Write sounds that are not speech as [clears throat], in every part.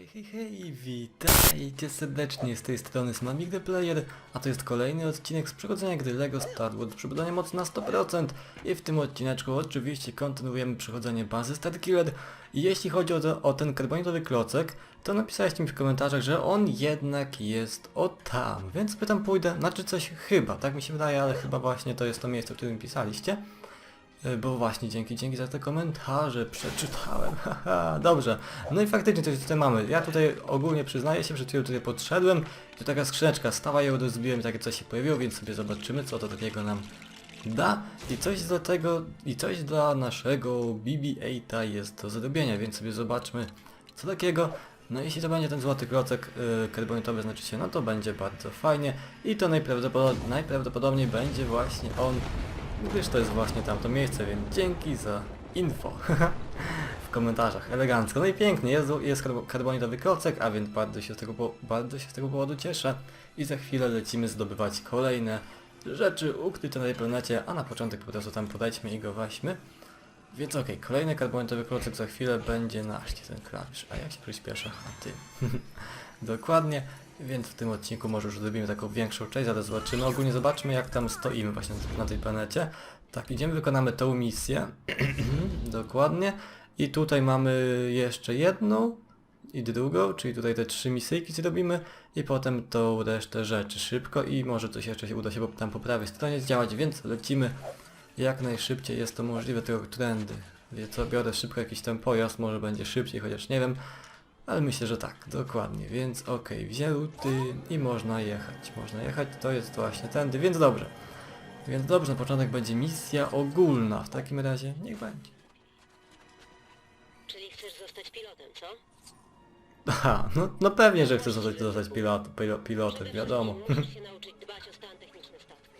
Hej, hej, hej, witajcie serdecznie z tej strony Smamig The Player, a to jest kolejny odcinek z przechodzenia gry LEGO Star Wars przebudania mocy na 100% i w tym odcineczku oczywiście kontynuujemy przechodzenie bazy Starkiller i jeśli chodzi o, to, o ten karbonitowy klocek, to napisaliście mi w komentarzach, że on jednak jest o tam, więc pytam pójdę, znaczy coś chyba, tak mi się wydaje, ale chyba właśnie to jest to miejsce, w którym pisaliście. E, Bo właśnie dzięki, dzięki za te komentarze przeczytałem, [laughs] haha, dobrze. No i faktycznie coś tutaj mamy. Ja tutaj ogólnie przyznaję się, że chwilą tutaj podszedłem, to taka skrzyneczka stała, ją rozbiłem takie coś się pojawiło, więc sobie zobaczymy co to takiego nam da. I coś dla tego, i coś dla naszego BB-8 jest do zrobienia, więc sobie zobaczmy co takiego. No jeśli to będzie ten złoty klocek yy, karbonitowy, znaczy się, no to będzie bardzo fajnie i to najprawdopodobniej, najprawdopodobniej będzie właśnie on Gdyż to jest właśnie tamto miejsce, więc dzięki za info [laughs] w komentarzach. Elegancko. No i pięknie, jest, jest karbo- karbonitowy a więc bardzo się, z tego, bardzo się z tego powodu cieszę. I za chwilę lecimy zdobywać kolejne rzeczy ukryte na tej planecie, a na początek po prostu tam podejdźmy i go weźmy. Więc okej, kolejny karbonitowy klocek za chwilę będzie nasz ten klawisz. A jak się przyspiesza? A ty. [laughs] Dokładnie. Więc w tym odcinku może już zrobimy taką większą część, ale zobaczymy. Ogólnie zobaczmy jak tam stoimy właśnie na tej planecie. Tak, idziemy, wykonamy tą misję. [clears throat] Dokładnie. I tutaj mamy jeszcze jedną i drugą, czyli tutaj te trzy misyjki zrobimy i potem tą resztę rzeczy szybko i może coś jeszcze się uda się tam po prawej stronie zdziałać, więc lecimy jak najszybciej jest to możliwe, tylko trendy. Wie co, biorę szybko jakiś ten pojazd, może będzie szybciej, chociaż nie wiem. Ale myślę, że tak, dokładnie, więc okej, wzięty i można jechać. Można jechać, to jest właśnie tędy, więc dobrze. Więc dobrze, na początek będzie misja ogólna, w takim razie niech będzie. Czyli chcesz zostać pilotem, co? Aha, no, no pewnie, że chcę zostać, zostać pilot, pilo, pilotem, Przede wiadomo. wszystkim musisz [laughs] się nauczyć dbać o stan techniczny statku.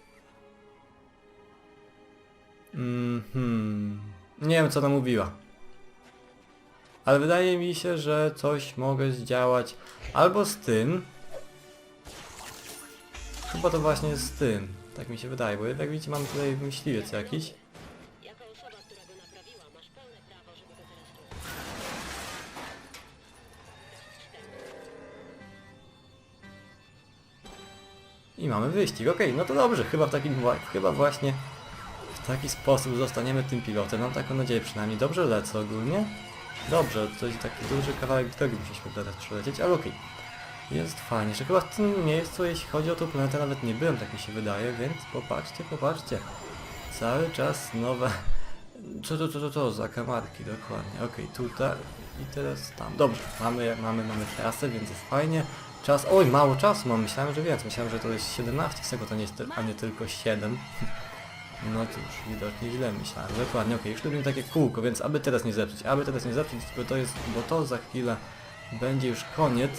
Mhm. Nie wiem co ona mówiła. Ale wydaje mi się, że coś mogę zdziałać albo z tym. Chyba to właśnie z tym. Tak mi się wydaje, bo jak widzicie mamy tutaj myśliwiec jakiś. I mamy wyścig, okej, no to dobrze, chyba w takim chyba właśnie w taki sposób zostaniemy tym pilotem, mam taką nadzieję przynajmniej. Dobrze lecę ogólnie. Dobrze, to jest taki duży kawałek drogi musieliśmy teraz przelecieć, ale okej. Jest fajnie, że chyba w tym miejscu, jeśli chodzi o tą planetę, nawet nie byłem, tak mi się wydaje, więc popatrzcie, popatrzcie. Cały czas nowe... Co to, co to, to za kamarki, dokładnie. Okej, tutaj i teraz tam. Dobrze, mamy, mamy, mamy trasę, więc jest fajnie. Czas, oj, mało czasu mam, myślałem, że więcej. Myślałem, że to jest 17 sekund, a nie, a nie tylko 7. No już widocznie źle myślałem. Dokładnie, okej, już robimy takie kółko, więc aby teraz nie zepsuć, aby teraz nie zepsuć, bo to jest, bo to za chwilę będzie już koniec.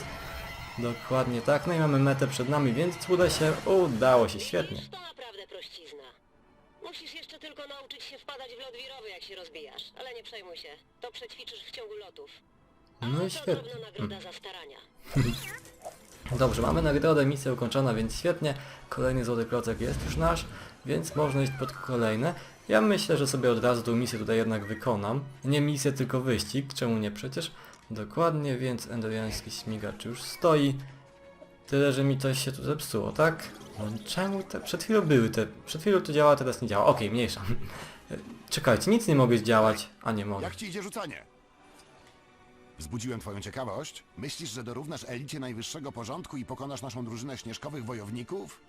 Dokładnie tak, no i mamy metę przed nami, więc uda się, udało się, świetnie. To naprawdę prościzna. Musisz jeszcze tylko nauczyć się wpadać w lot wirowy, jak się rozbijasz. Ale nie przejmuj się. To przećwiczysz w ciągu lotów. A No i świetnie. nagroda za starania. [laughs] Dobrze, mamy nagrodę, misja ukończona, więc świetnie. Kolejny złoty klocek jest już nasz, więc można iść pod kolejne. Ja myślę, że sobie od razu tą misję tutaj jednak wykonam. Nie misję, tylko wyścig, czemu nie przecież? Dokładnie, więc endoriański śmigacz już stoi. Tyle, że mi coś się tu zepsuło, tak? No czemu te... Przed chwilą były te... Przed chwilą to działa, teraz nie działa. Okej, mniejsza. [laughs] Czekajcie, nic nie mogę zdziałać. A nie mogę. Jak ci idzie rzucanie? Wzbudziłem twoją ciekawość? Myślisz, że dorównasz elicie najwyższego porządku i pokonasz naszą drużynę śnieżkowych wojowników?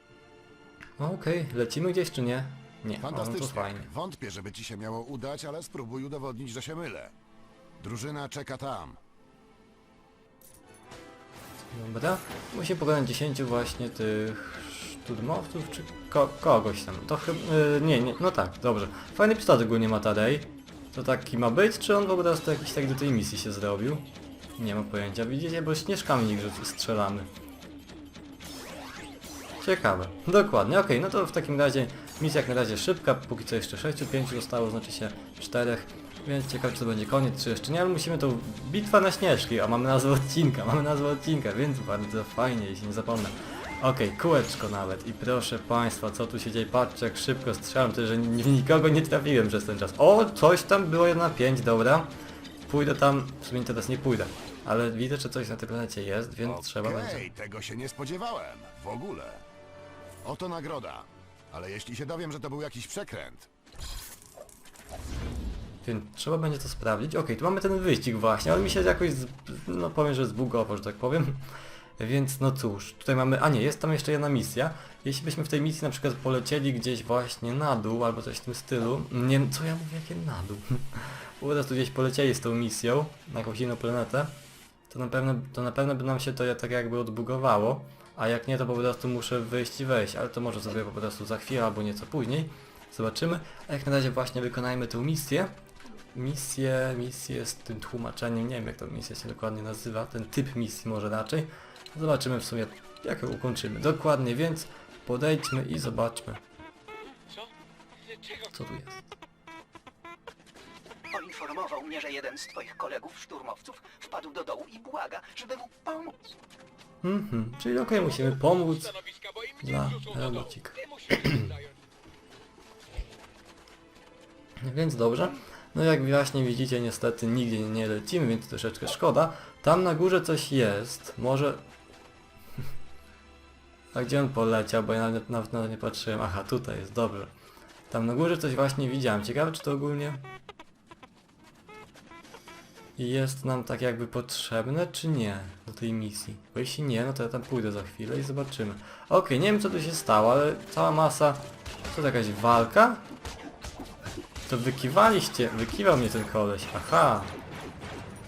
Okej, lecimy gdzieś czy nie? Nie, o, no to Fantastycznie. fajnie. Wątpię, żeby ci się miało udać, ale spróbuj udowodnić, że się mylę. Drużyna czeka tam. Dobra, musimy pokonać 10 właśnie tych szturmowców, czy ko kogoś tam. To chyba... Yy, nie, nie, no tak, dobrze. Fajny pistolet ogólnie ma Tadej. To taki ma być, czy on po prostu jakiś tak do tej misji się zrobił? Nie mam pojęcia, widzicie, bo śnieżkami nigdy strzelamy. Ciekawe. Dokładnie, okej, no to w takim razie misja jak na razie szybka, póki co jeszcze 6, 5 zostało, znaczy się 4, więc ciekawe czy to będzie koniec, czy jeszcze nie, ale musimy tą bitwa na śnieżki, a mamy nazwę odcinka, [laughs] mamy nazwę odcinka, więc bardzo fajnie, jeśli nie zapomnę. Okej, kółeczko nawet i proszę Państwa, co tu się dzieje, patrzcie jak szybko strzelam, to że ni- nikogo nie trafiłem przez ten czas. O, coś tam było 1 na 5, dobra. Pójdę tam, w sumie teraz nie pójdę. Ale widzę, że coś na tej planecie jest, więc trzeba będzie. Tego się nie spodziewałem. W ogóle. Oto nagroda. Ale jeśli się dowiem, że to był jakiś przekręt, Więc trzeba będzie to sprawdzić. Okej, tu mamy ten wyścig właśnie, ale mi się jakoś, z, no powiem, że zbugował, że tak powiem. Więc no cóż, tutaj mamy, a nie, jest tam jeszcze jedna misja. Jeśli byśmy w tej misji na przykład polecieli gdzieś właśnie na dół, albo coś w tym stylu, nie, co ja mówię, jakie na dół? [laughs] Po prostu gdzieś polecieli z tą misją, na jakąś inną planetę, to na pewno, to na pewno by nam się to tak jakby odbugowało, a jak nie, to po prostu muszę wyjść i wejść, ale to może sobie po prostu za chwilę albo nieco później. Zobaczymy, a jak na razie właśnie wykonajmy tę misję. Misję, misję z tym tłumaczeniem, nie wiem jak ta misja się dokładnie nazywa, ten typ misji może raczej. Zobaczymy w sumie jak ją ukończymy. Dokładnie, więc podejdźmy i zobaczmy Co? Tu jest. Poinformował mnie, że jeden z twoich kolegów szturmowców wpadł do dołu i błaga, żeby mu pomóc. Mhm, czyli okej, musimy pomóc dla robocika. [clears throat] Więc dobrze. No jak właśnie widzicie, niestety nigdzie nie lecimy, więc troszeczkę szkoda. Tam na górze coś jest. Może... A gdzie on poleciał, bo ja nawet, nawet na to nie patrzyłem. Aha, tutaj jest, dobrze. Tam na górze coś właśnie widziałem. Ciekawe, czy to ogólnie jest nam tak jakby potrzebne, czy nie do tej misji. Bo jeśli nie, no to ja tam pójdę za chwilę i zobaczymy. Okej, nie wiem co tu się stało, ale cała masa... To jakaś walka? To wykiwaliście, wykiwał mnie ten koleś, aha.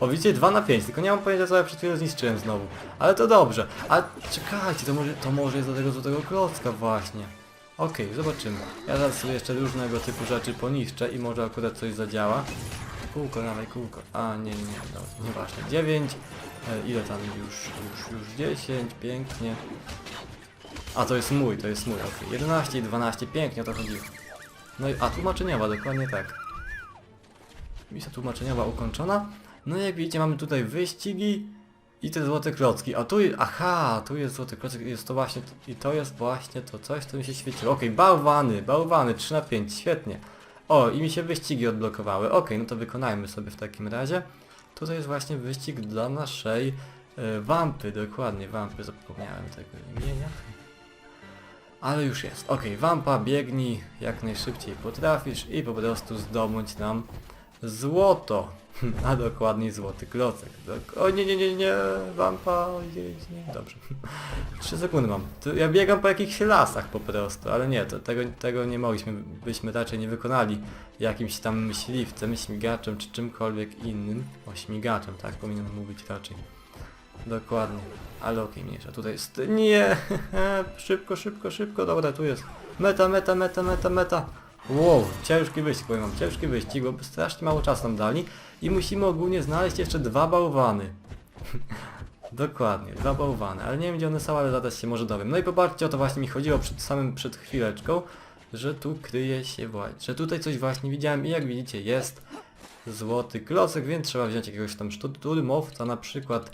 O widzicie, 2 na 5, tylko nie mam pojęcia co ja przed chwilą zniszczyłem znowu. Ale to dobrze. A czekajcie, to może, to może jest do tego złotego klocka właśnie. Okej, zobaczymy. Ja zaraz sobie jeszcze różnego typu rzeczy poniszczę i może akurat coś zadziała. Kółko, dawaj kółko. A, nie, nie, nie, no, nieważne. 9. E, ile tam już, już, już 10, pięknie. A, to jest mój, to jest mój, okej. 11 i 12, pięknie o to chodziło. No i, a tłumaczeniowa, dokładnie tak. Misja tłumaczeniowa ukończona. No i jak widzicie mamy tutaj wyścigi i te złote klocki. A tu, aha, tu jest złoty klocek jest to właśnie, i to jest właśnie to coś, co mi się świeciło. Okej, bałwany, bałwany, 3 na 5, świetnie. O, i mi się wyścigi odblokowały. Okej, no to wykonajmy sobie w takim razie. Tutaj jest właśnie wyścig dla naszej e, wampy, dokładnie, wampy, zapomniałem tego imienia. Ale już jest. Okej, wampa, biegnij jak najszybciej potrafisz i po prostu zdobądź nam złoto. [laughs] A dokładniej złoty klocek. Dok- o nie, nie, nie, nie, wampa, jedź, nie, dobrze. [laughs] 3 sekundy mam. To ja biegam po jakichś lasach po prostu, ale nie, to, tego, tego nie mogliśmy, byśmy raczej nie wykonali jakimś tam myśliwcem, śmigaczem czy czymkolwiek innym. O, śmigaczem, tak, powinienem mówić raczej. Dokładnie. Ale okej, mniejsza. Tutaj jest... Nie! [laughs] szybko, szybko, szybko. Dobra, tu jest. Meta, meta, meta, meta, meta. Wow, ciężki wyścig, powiem wam. Ciężki wyścig, bo strasznie mało czasu nam dali. I musimy ogólnie znaleźć jeszcze dwa bałwany. [laughs] Dokładnie, dwa bałwany. Ale nie wiem gdzie one są, ale zaraz się może dowiem. No i popatrzcie, o to właśnie mi chodziło przed samym, przed chwileczką, że tu kryje się właśnie, że tutaj coś właśnie widziałem i jak widzicie jest złoty klocek, więc trzeba wziąć jakiegoś tam szturmowca, na przykład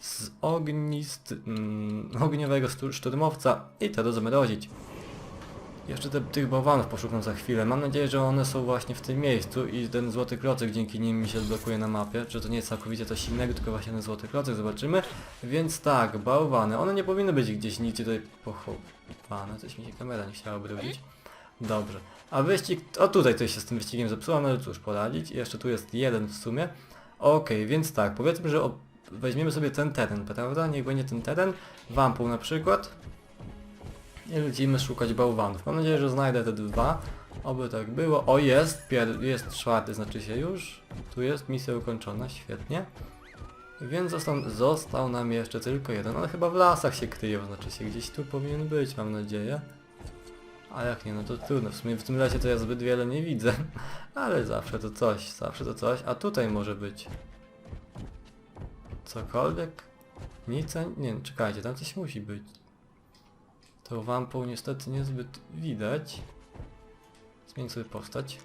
z ognist... Mm, [laughs] ogniowego szturmowca i to rozmrozić. Jeszcze te, tych bałwanów poszukam za chwilę. Mam nadzieję, że one są właśnie w tym miejscu i ten złoty klocek dzięki nim mi się zblokuje na mapie. Że to nie jest całkowicie coś innego, tylko właśnie ten złoty klocek, zobaczymy. Więc tak, bałwany. One nie powinny być gdzieś nigdzie tutaj pochowane. Coś mi się kamera nie chciała obrócić. Dobrze. A wyścig... O tutaj coś się z tym wyścigiem zepsuło, no ale cóż poradzić. Jeszcze tu jest jeden w sumie. Okej, więc tak, powiedzmy, że o... weźmiemy sobie ten teren, prawda? Niech będzie ten teren. Wampą na przykład. I lecimy szukać bałwanów. Mam nadzieję, że znajdę te dwa. Oby tak było. O, jest! Pier jest czwarty, znaczy się już. Tu jest misja ukończona, świetnie. Więc został, został nam jeszcze tylko jeden, ale chyba w lasach się kryje, znaczy się gdzieś tu powinien być, mam nadzieję. A jak nie, no to trudno. W sumie w tym lesie to ja zbyt wiele nie widzę. [laughs] Ale zawsze to coś, zawsze to coś. A tutaj może być... Cokolwiek? Nic, nie, czekajcie, tam coś musi być. To wampą niestety niezbyt widać. Zmień sobie postać.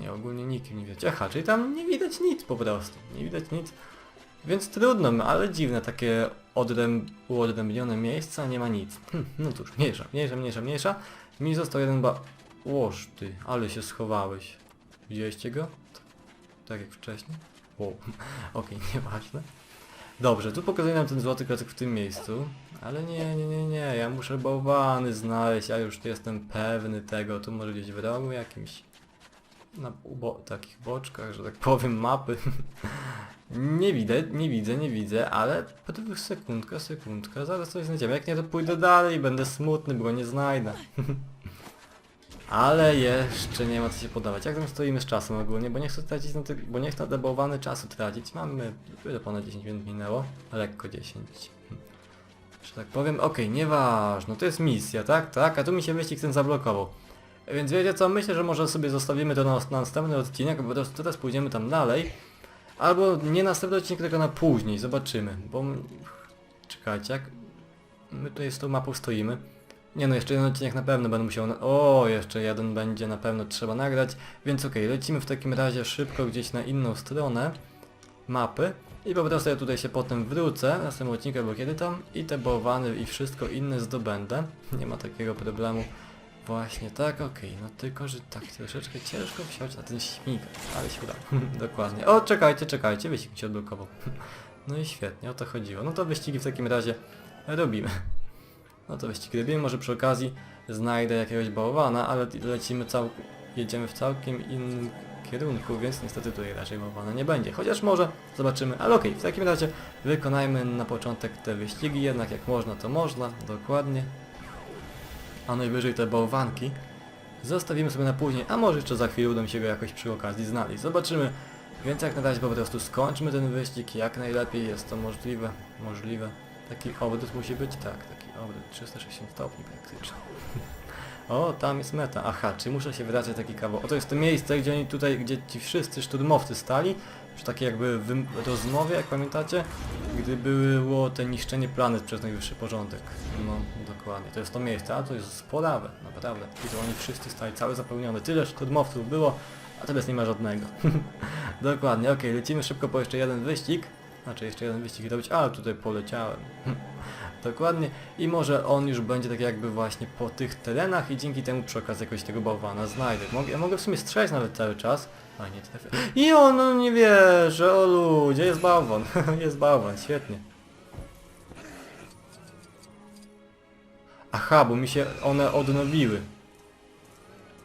Nie, ogólnie nikim nie widać. Aha, czyli tam nie widać nic po prostu. Nie widać nic. Więc trudno, no, ale dziwne takie odręb, uodrębnione miejsca, nie ma nic. Hm, no cóż, mniejsza, mniejsza, mniejsza, mniejsza. Mi został jeden ba... Łoż ty, ale się schowałeś. Widzieliście go? Tak jak wcześniej. Wow. [laughs] Okej, nieważne. Dobrze, tu pokazuje nam ten złoty klocek w tym miejscu. Ale nie, nie, nie, nie, ja muszę bałwany znaleźć, ja już jestem pewny tego. Tu może gdzieś w rogu jakimś... Na ubo takich boczkach, że tak powiem, mapy. [laughs] nie widzę, nie widzę, nie widzę, ale potem sekundka, sekundka, zaraz coś znajdziemy. Jak nie, to pójdę dalej będę smutny, bo nie znajdę. [laughs] Ale jeszcze nie ma co się podawać. Jak tam stoimy z czasem ogólnie, bo nie chcę tracić na bo nie chcę debowany czasu tracić. Mamy ile ponad 10 minut minęło? Lekko 10. Że tak powiem, okej, nieważne, to jest misja, tak? Tak, a tu mi się wyścig ten zablokował. Więc wiecie co, myślę, że może sobie zostawimy to na, na następny odcinek, bo teraz pójdziemy tam dalej. Albo nie następny odcinek, tylko na później, zobaczymy, bo... Czekajcie, jak... My tutaj z tą mapą stoimy. Nie no, jeszcze jeden odcinek na pewno będę musiał... Na... O, jeszcze jeden będzie na pewno trzeba nagrać. Więc okej, lecimy w takim razie szybko gdzieś na inną stronę mapy. I po prostu ja tutaj się potem wrócę na następnym odcinku albo kiedy tam i te bałwany i wszystko inne zdobędę. Nie ma takiego problemu. Właśnie tak, okej, no tylko, że tak troszeczkę ciężko wsiąść na ten śmigać, ale się udało. [laughs] Dokładnie. O, czekajcie, czekajcie, wyścig się odblokował. [laughs] no i świetnie, o to chodziło. No to wyścigi w takim razie robimy. No to wyścig robimy, może przy okazji znajdę jakiegoś bałwana, ale lecimy cał... jedziemy w całkiem innym kierunku, więc niestety tutaj raczej bałwana nie będzie. Chociaż może, zobaczymy, ale okej, w takim razie wykonajmy na początek te wyścigi, jednak jak można to można, dokładnie. A najwyżej te bałwanki zostawimy sobie na później, a może jeszcze za chwilę uda mi się go jakoś przy okazji znaleźć. Zobaczymy. Więc jak na razie po prostu skończmy ten wyścig jak najlepiej, jest to możliwe, możliwe. Taki obrót musi być? Tak, taki obrót 360 stopni praktycznie. O, tam jest meta. Aha, czy muszę się wracać taki kawał? O, to jest to miejsce, gdzie oni tutaj, gdzie ci wszyscy szturmowcy stali, przy takiej jakby rozmowie, jak pamiętacie, gdy było to niszczenie planet przez najwyższy porządek. No, dokładnie. To jest to miejsce, a to jest sporawe, naprawdę. To oni wszyscy stali cały zapełniony. Tyle szturmowców było, a teraz nie ma żadnego. [laughs] dokładnie, okej, lecimy szybko po jeszcze jeden wyścig. Znaczy jeszcze jeden wyścig robić, ale tutaj poleciałem. [laughs] Dokładnie. I może on już będzie tak jakby właśnie po tych terenach i dzięki temu przy okazji jakoś tego bałwana znajdę. Mogę, ja mogę w sumie strzelać nawet cały czas. A nie trafię. I on no nie wierzy, o ludzie, jest bałwan. [laughs] jest bałwan, świetnie. Aha, bo mi się one odnowiły.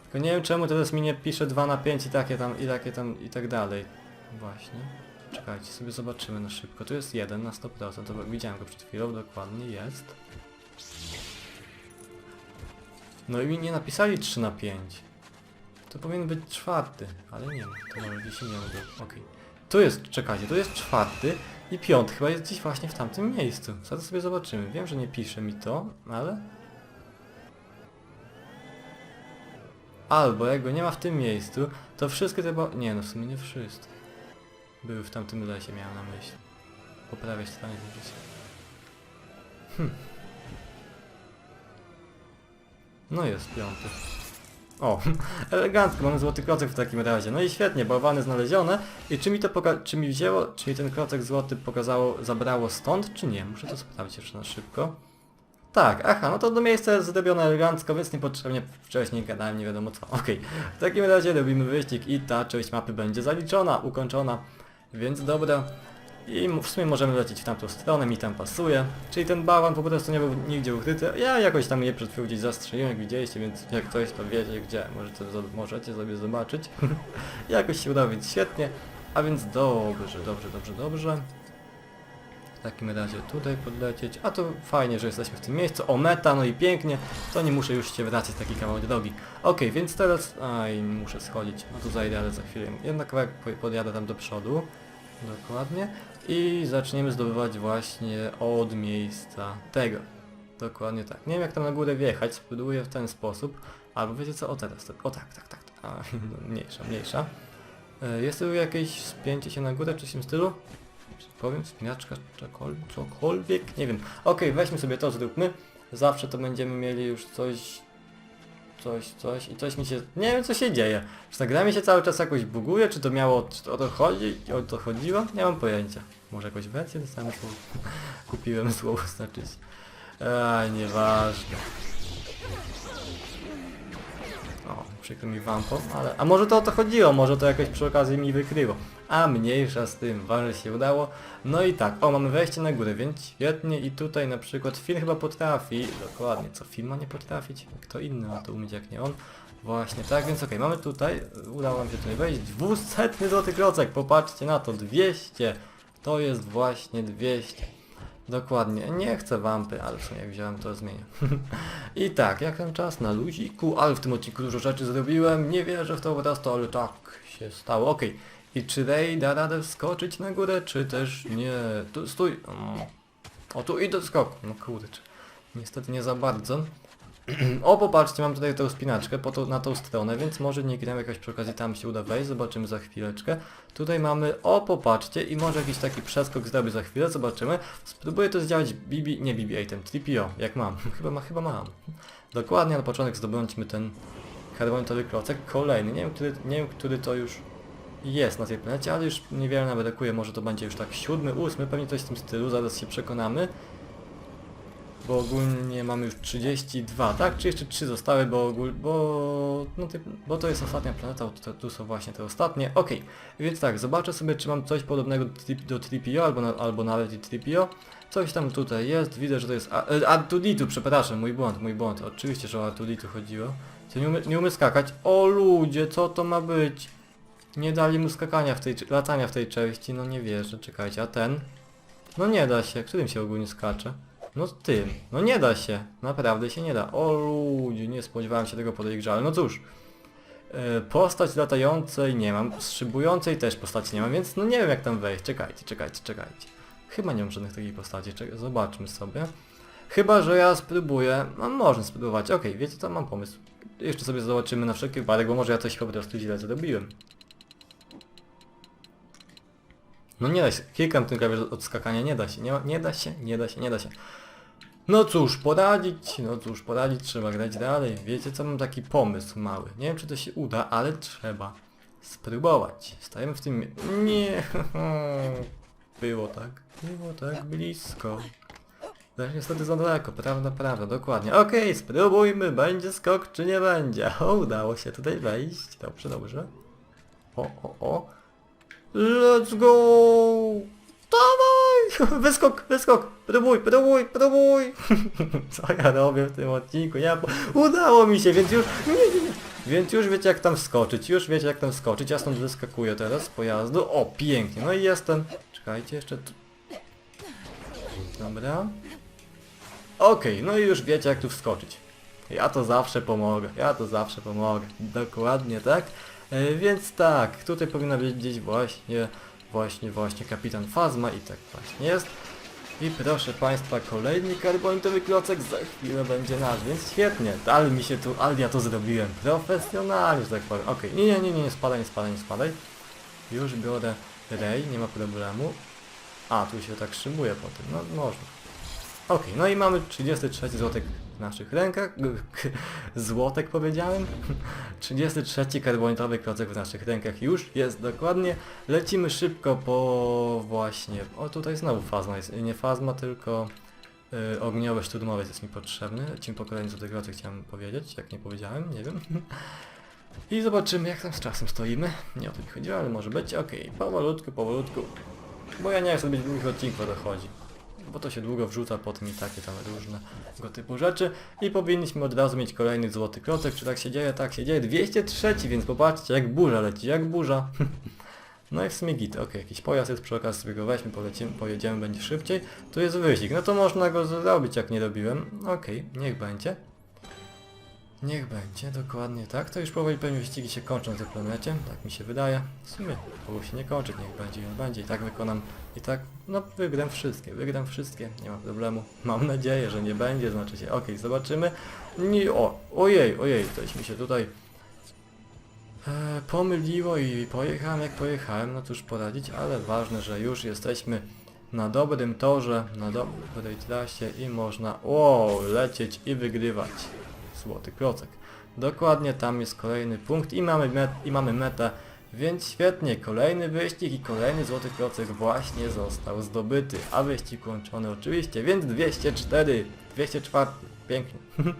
Tylko nie wiem czemu teraz mi nie pisze 2 na 5 i takie tam, i takie tam, i tak dalej. Właśnie. Czekajcie, sobie zobaczymy na szybko. Tu jest jeden na 100%, to widziałem go przed chwilą, dokładnie jest. No i mi nie napisali 3 na 5. To powinien być czwarty, ale nie to może gdzieś indziej był. Okej. Tu jest, czekajcie, tu jest czwarty i piąty chyba jest gdzieś właśnie w tamtym miejscu. Zaraz sobie zobaczymy. Wiem, że nie pisze mi to, ale... Albo jak go nie ma w tym miejscu, to wszystkie te bo... Nie no, w sumie nie wszystkie. Były w tamtym lesie, miałem na myśli. Po prawej stronie widzicie. Hm. No jest piąty. O, [laughs] elegancko, mamy złoty klocek w takim razie. No i świetnie, bałwany znalezione. I czy mi to poka czy mi wzięło, czy mi ten klocek złoty pokazało, zabrało stąd, czy nie? Muszę to sprawdzić jeszcze na szybko. Tak, aha, no to do miejsca jest zrobione elegancko, więc niepotrzebnie wcześniej gadałem nie wiadomo co. [laughs] Okej, w takim razie robimy wyścig i ta część mapy będzie zaliczona, ukończona. Więc dobra. I w sumie możemy lecieć w tamtą stronę, mi tam pasuje. Czyli ten bałwan po prostu nie był nigdzie ukryty. Ja jakoś tam je przed chwilą gdzieś zastrzeliłem, jak widzieliście, więc jak coś to wiecie gdzie. Możecie, możecie sobie zobaczyć. [laughs] jakoś się udało, więc świetnie. A więc dobrze, dobrze, dobrze, dobrze. W takim razie tutaj podlecieć. A to fajnie, że jesteśmy w tym miejscu. O meta, no i pięknie. To nie muszę już się wracać taki kawałek drogi. Okej, więc teraz... Aj, muszę schodzić. No to zajdę, ale za chwilę. Jednak kawałek po- podjadę tam do przodu. Dokładnie. I zaczniemy zdobywać właśnie od miejsca tego. Dokładnie tak. Nie wiem jak tam na górę wjechać, spróbuję w ten sposób. Albo wiecie co? O teraz. tak- O tak, tak, tak. A, [laughs] no, mniejsza, mniejsza. E, Jest tu jakieś spięcie się na górę w czymś stylu? Powiem, spinaczka, cokolwiek, nie wiem. Okej, weźmy sobie to, zróbmy. Zawsze to będziemy mieli już coś, coś, coś i coś mi się, nie wiem co się dzieje. Czy ta gra mi się cały czas jakoś buguje, czy to miało, czy to o to chodzi, o to chodziło? Nie mam pojęcia. Może jakąś wersję dostałem słowo. [laughs] Kupiłem słowo, znaczy się. Eee, nieważne. Przykro mi wampom, ale... A może to o to chodziło, może to jakoś przy okazji mi wykryło. A mniejsza z tym, ważne się udało. No i tak, o mamy wejście na górę, więc świetnie i tutaj na przykład film chyba potrafi, dokładnie, co film ma nie potrafić? Kto inny ma to umieć jak nie on? Właśnie tak, więc okej, mamy tutaj, udało nam się tutaj wejść, 200 złoty klocek, popatrzcie na to, 200, to jest właśnie 200. Dokładnie, nie chcę wampy, ale w sumie jak wziąłem to zmienię. [laughs] I tak, jak ten czas na luziku, ale w tym odcinku dużo rzeczy zrobiłem, nie wierzę w to po prostu, ale tak się stało, okej. I czy Ray da radę wskoczyć na górę, czy też nie? Tu, stój! Mm. O, tu i do skoku, no kurczę. Niestety nie za bardzo. O, popatrzcie, mam tutaj tą spinaczkę po to, na tą stronę, więc może nie gram jakoś przy okazji tam się uda wejść, zobaczymy za chwileczkę. Tutaj mamy, o, popatrzcie, i może jakiś taki przeskok zrobię za chwilę, zobaczymy. Spróbuję to zdziałać BB, nie BB item, TPO, jak mam. [laughs] chyba, ma, chyba mam. Dokładnie na początek zdobądźmy ten carbonitowy klocek, kolejny, nie wiem, który, nie wiem, który to już jest na tej planecie, ale już niewiele nam brakuje, może to będzie już tak siódmy, ósmy, pewnie coś w tym stylu, zaraz się przekonamy. Bo ogólnie mamy już 32, tak? Czy jeszcze 3 zostały, bo ogól, bo, no, ty, bo to jest ostatnia planeta, to, tu są właśnie te ostatnie. Okej, więc tak, zobaczę sobie, czy mam coś podobnego do, do Tripio, albo, na, albo nawet i Tripio. Coś tam tutaj jest, widzę, że to jest... E, Artuditu, przepraszam, mój błąd, mój błąd. Oczywiście, że o Artuditu chodziło. Co nie, umy, nie umie skakać. O ludzie, co to ma być? Nie dali mu skakania w tej, latania w tej części, no nie wierzę, czekajcie, a ten? No nie da się, którym się ogólnie skacze? No tym, no nie da się, naprawdę się nie da. O ludzie, nie spodziewałem się tego po tej grze, ale no cóż. E, postać latającej nie mam, szybującej też postaci nie mam, więc no nie wiem jak tam wejść. Czekajcie, czekajcie, czekajcie. Chyba nie mam żadnych takich postaci, Czek zobaczmy sobie. Chyba, że ja spróbuję, no można spróbować, okej, wiecie co, mam pomysł. Jeszcze sobie zobaczymy na wszelki wypadek, bo może ja coś po prostu źle zrobiłem. No nie da się, klikam tym klawisz od skakania, nie da się, nie, ma- nie da się, nie da się, nie da się. No cóż, poradzić, no cóż, poradzić, trzeba grać dalej. Wiecie co, mam taki pomysł mały. Nie wiem czy to się uda, ale trzeba spróbować. Stajemy w tym... Nie, [laughs] było tak, było tak blisko. Też niestety za daleko, prawda, prawda, dokładnie. Okej, spróbujmy, będzie skok czy nie będzie. [laughs] O, udało się tutaj wejść. Dobrze, dobrze. O, o, o. Let's go! Dawaj! [laughs] Wyskok, wyskok! Próbuj, próbuj, próbuj! [laughs] Co ja robię w tym odcinku? Ja... Udało mi się, więc już... Nie, nie, nie. Więc już wiecie jak tam wskoczyć, już wiecie jak tam wskoczyć. Ja stąd wyskakuję teraz z pojazdu. O, pięknie, no i jestem. Czekajcie, jeszcze tu... Dobra. Okej, no i już wiecie jak tu wskoczyć. Ja to zawsze pomogę, ja to zawsze pomogę. Dokładnie tak. E, więc tak, tutaj powinna być gdzieś właśnie, właśnie, właśnie kapitan Fazma i tak właśnie jest. I proszę Państwa, kolejny karbonitowy klocek za chwilę będzie nasz, więc świetnie, ale mi się tu, ale ja to zrobiłem profesjonalnie, że tak powiem. Okej, nie, nie, nie, nie, nie spadaj, nie spadaj, nie spadaj. Już biorę Ray, nie ma problemu. A, tu się tak szymuje potem, no można. Okej, no i mamy 33 złotek w naszych rękach. Złotek powiedziałem. [laughs] 33 karbonitowy klocek w naszych rękach już jest dokładnie. Lecimy szybko po właśnie... O tutaj znowu fazma jest. Nie fazma, tylko y, ogniowy szturmowiec jest mi potrzebny. Lecimy po kolejny złoty klocek chciałem powiedzieć, jak nie powiedziałem, nie wiem. [laughs] I zobaczymy jak tam z czasem stoimy. Nie o to mi chodziło, ale może być. Okej, powolutku, powolutku. Bo ja nie chcę być długich odcinków, o to chodzi bo to się długo wrzuca potem i takie tam różne tego typu rzeczy i powinniśmy od razu mieć kolejny złoty klocek, czy tak się dzieje? Tak się dzieje, 203, więc popatrzcie jak burza leci, jak burza. [laughs] No i w sumie git, ok, jakiś pojazd jest przy okazji sobie go weźmy, polecimy, pojedziemy, będzie szybciej. Tu jest wyścig, no to można go zrobić jak nie robiłem. Okej, niech będzie. Niech będzie, dokładnie tak. To już powoli pewnie wyścigi się kończą na tej planecie, tak mi się wydaje. W sumie mogą się nie kończyć, niech będzie, niech będzie. I tak wykonam, i tak, no wygram wszystkie, wygram wszystkie, nie ma problemu. Mam nadzieję, że nie będzie, znaczy się, okej, zobaczymy. Nie, o, ojej, ojej, coś mi się tutaj e, pomyliło i pojechałem jak pojechałem, no cóż poradzić, ale ważne, że już jesteśmy na dobrym torze, na dobrej trasie i można, wow, lecieć i wygrywać złoty klocek. Dokładnie tam jest kolejny punkt i mamy, met, i mamy metę, więc świetnie, kolejny wyścig i kolejny złoty klocek właśnie został zdobyty, a wyścig kończony oczywiście, więc 204, 204, pięknie. [laughs]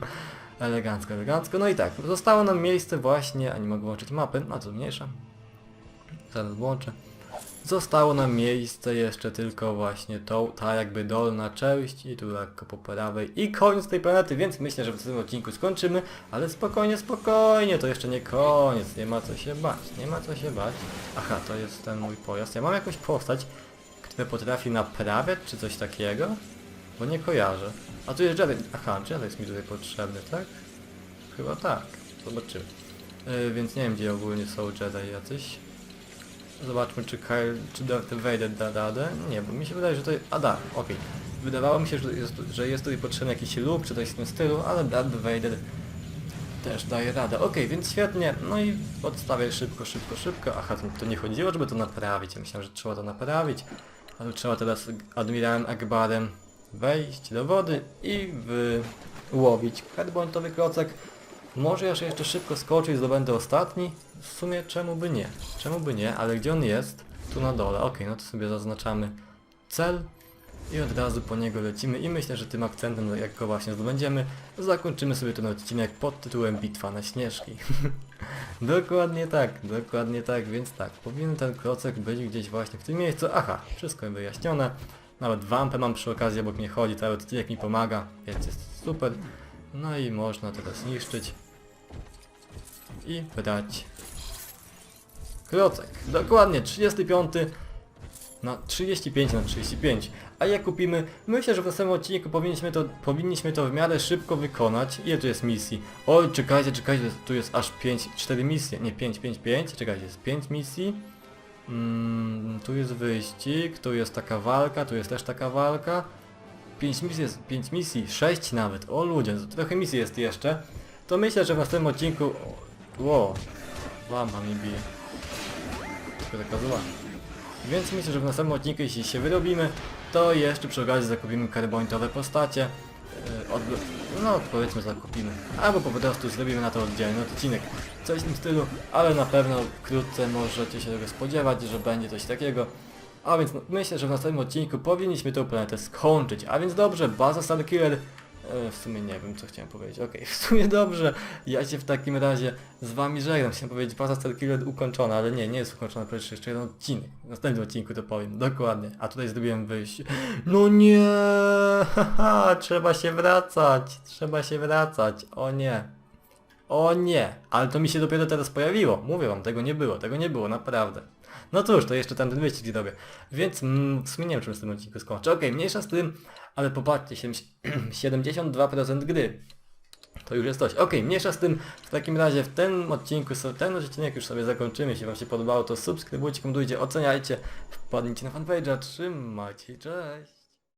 Elegancko, elegancko. No i tak, zostało nam miejsce właśnie, a nie mogę włączyć mapy, no to mniejsza. Zaraz włączę. Zostało nam miejsce jeszcze tylko właśnie tą, ta jakby dolna część i tu lekko po prawej i koniec tej planety, więc myślę, że w tym odcinku skończymy, ale spokojnie, spokojnie, to jeszcze nie koniec, nie ma co się bać, nie ma co się bać. Aha, to jest ten mój pojazd. Ja mam jakąś postać, która potrafi naprawiać czy coś takiego? Bo nie kojarzę. A tu jest Jedi. Aha, Jedi jest mi tutaj potrzebny, tak? Chyba tak. Zobaczymy. Yy, więc nie wiem gdzie ogólnie są Jedi jacyś. Zobaczmy czy Kyle, czy Darth Vader da radę. Nie, bo mi się wydaje, że to... A da, okej. Wydawało mi się, że jest, że jest tutaj potrzebny jakiś lub czy coś w tym stylu, ale Darth Vader też daje radę. Okej, więc świetnie. No i odstawię szybko, szybko, szybko. Aha, to, to nie chodziło, żeby to naprawić. Ja myślałem, że trzeba to naprawić. A tu trzeba teraz admirałem Akbarem wejść do wody i wyłowić karbontowy klocek. Może ja jeszcze szybko skoczę i zdobędę ostatni? W sumie czemu by nie? Czemu by nie? Ale gdzie on jest? Tu na dole. Okej, no to sobie zaznaczamy cel i od razu po niego lecimy i myślę, że tym akcentem, jak go właśnie zdobędziemy, zakończymy sobie ten odcinek pod tytułem Bitwa na Śnieżki. [laughs] dokładnie tak, dokładnie tak, więc tak, powinien ten klocek być gdzieś właśnie w tym miejscu. Aha, wszystko wyjaśnione. Nawet wampę mam przy okazji, obok mnie chodzi, cały odcinek mi pomaga, więc jest super. No i można teraz niszczyć i brać klocek. Dokładnie, 35 na 35 na 35. A jak kupimy, myślę, że w następnym odcinku powinniśmy to, powinniśmy to w miarę szybko wykonać. Ile tu jest misji? Oj, czekajcie, czekajcie, tu jest aż 5, 4 misje, nie 5, 5, 5, czekajcie, jest 5 misji. Mm, tu jest wyścig, tu jest taka walka, tu jest też taka walka. 5 misji, jest, 5 misji, 6 nawet, o ludzie, trochę misji jest jeszcze. To myślę, że w następnym odcinku... Ło, lampa mi bije. Tylko taka zła. Więc myślę, że w następnym odcinku, jeśli się wyrobimy, to jeszcze przy okazji zakupimy karbonitowe postacie. Odblo- no powiedzmy zakupimy. Albo po prostu zrobimy na to oddzielny odcinek. Coś w tym stylu, ale na pewno wkrótce możecie się tego spodziewać, że będzie coś takiego. A więc myślę, że w następnym odcinku powinniśmy tę planetę skończyć. A więc dobrze, baza Starkiller. E, w sumie nie wiem co chciałem powiedzieć. Okej, w sumie dobrze. Ja się w takim razie z wami żegnam. Chciałem powiedzieć baza Starkiller ukończona, ale nie, nie jest ukończona, przecież jeszcze jeden odcinek. W następnym odcinku to powiem, dokładnie. A tutaj zrobiłem wyjście. No nie, haha, trzeba się wracać, trzeba się wracać, o nie. O nie, ale to mi się dopiero teraz pojawiło. Mówię wam, tego nie było, tego nie było, naprawdę. No cóż, to jeszcze tam ten wyścig zrobię. Więc mm, w sumie nie wiem, czym z tym odcinku skończę. Okej, mniejsza z tym, ale popatrzcie, siedem- [clears throat] 72% gry. To już jest coś. Okej, mniejsza z tym, w takim razie w tym odcinku, ten odcinek już sobie zakończymy. Jeśli wam się podobało, to subskrybujcie, komentujcie, oceniajcie, wpadnijcie na fanpage'a, trzymajcie, cześć!